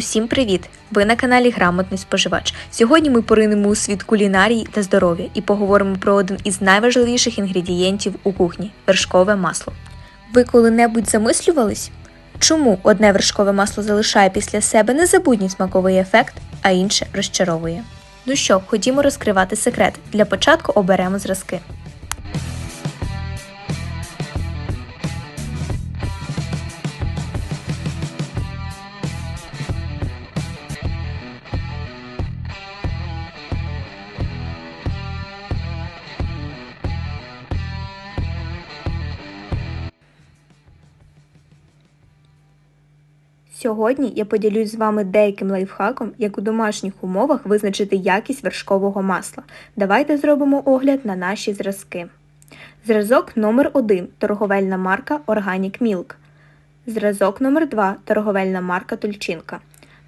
Усім привіт! Ви на каналі Грамотний споживач. Сьогодні ми поринемо у світ кулінарії та здоров'я і поговоримо про один із найважливіших інгредієнтів у кухні вершкове масло. Ви коли-небудь замислювались? Чому одне вершкове масло залишає після себе незабутній смаковий ефект, а інше розчаровує? Ну що, ходімо розкривати секрет. Для початку оберемо зразки. Сьогодні я поділюсь з вами деяким лайфхаком, як у домашніх умовах визначити якість вершкового масла. Давайте зробимо огляд на наші зразки. Зразок номер 1 торговельна марка Organic Milk. Зразок номер 2 торговельна марка Тульчинка.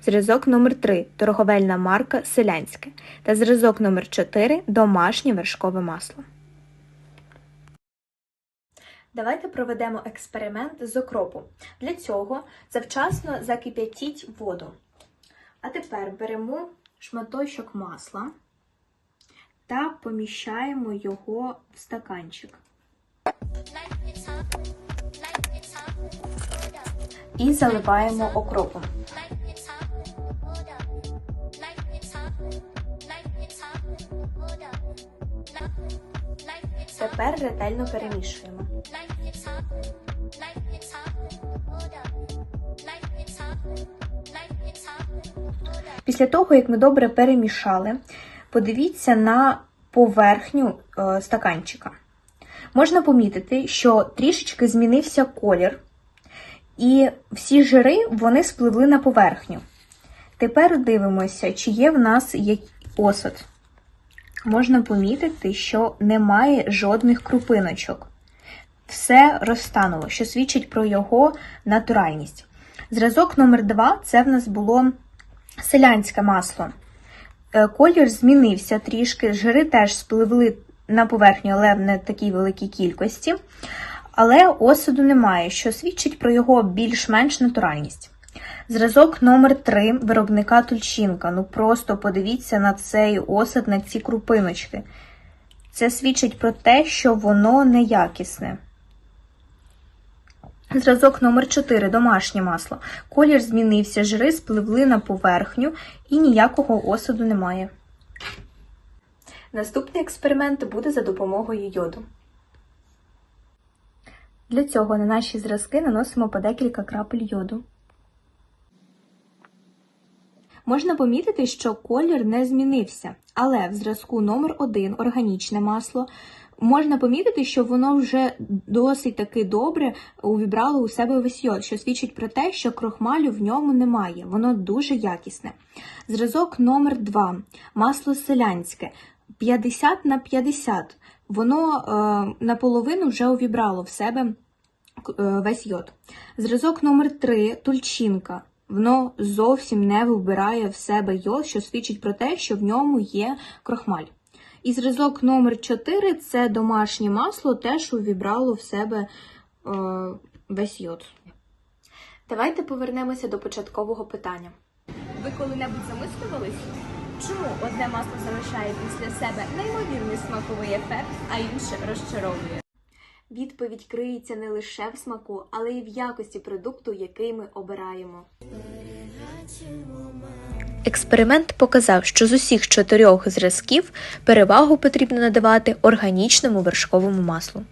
Зразок номер 3 торговельна марка Селянське. Та зразок номер 4 домашнє вершкове масло. Давайте проведемо експеримент з окропу. Для цього завчасно закип'ятіть воду. А тепер беремо шматочок масла та поміщаємо його в стаканчик. І заливаємо окропом. Тепер ретельно перемішуємо. Після того, як ми добре перемішали, подивіться на поверхню е, стаканчика. Можна помітити, що трішечки змінився колір, і всі жири вони спливли на поверхню. Тепер дивимося, чи є в нас осад. Можна помітити, що немає жодних крупиночок. Все розтануло, що свідчить про його натуральність. Зразок номер 2 це в нас було селянське масло. Е, Колір змінився трішки, жири теж спливли на поверхню, але не такій великій кількості. Але осаду немає, що свідчить про його більш-менш натуральність. Зразок номер 3 виробника Тульчинка. Ну просто подивіться на цей осад, на ці крупиночки. Це свідчить про те, що воно неякісне. Зразок номер 4 домашнє масло. Колір змінився, жири спливли на поверхню і ніякого осаду немає. Наступний експеримент буде за допомогою йоду. Для цього на наші зразки наносимо по декілька крапель йоду. Можна помітити, що колір не змінився, але в зразку номер 1 органічне масло можна помітити, що воно вже досить таки добре увібрало у себе весь йод, що свідчить про те, що крохмалю в ньому немає, воно дуже якісне. Зразок номер 2 масло селянське 50 на 50. Воно е, наполовину вже увібрало в себе е, весь йод. Зразок номер 3 тульчинка. Воно зовсім не вибирає в себе йод, що свідчить про те, що в ньому є крохмаль. І зразок номер 4 це домашнє масло, теж увібрало в себе е, весь йод. Давайте повернемося до початкового питання. Ви коли-небудь замислювались, чому одне масло залишає після себе неймовірний смаковий ефект, а інше розчаровує? Відповідь криється не лише в смаку, але й в якості продукту, який ми обираємо. Експеримент показав, що з усіх чотирьох зразків перевагу потрібно надавати органічному вершковому маслу.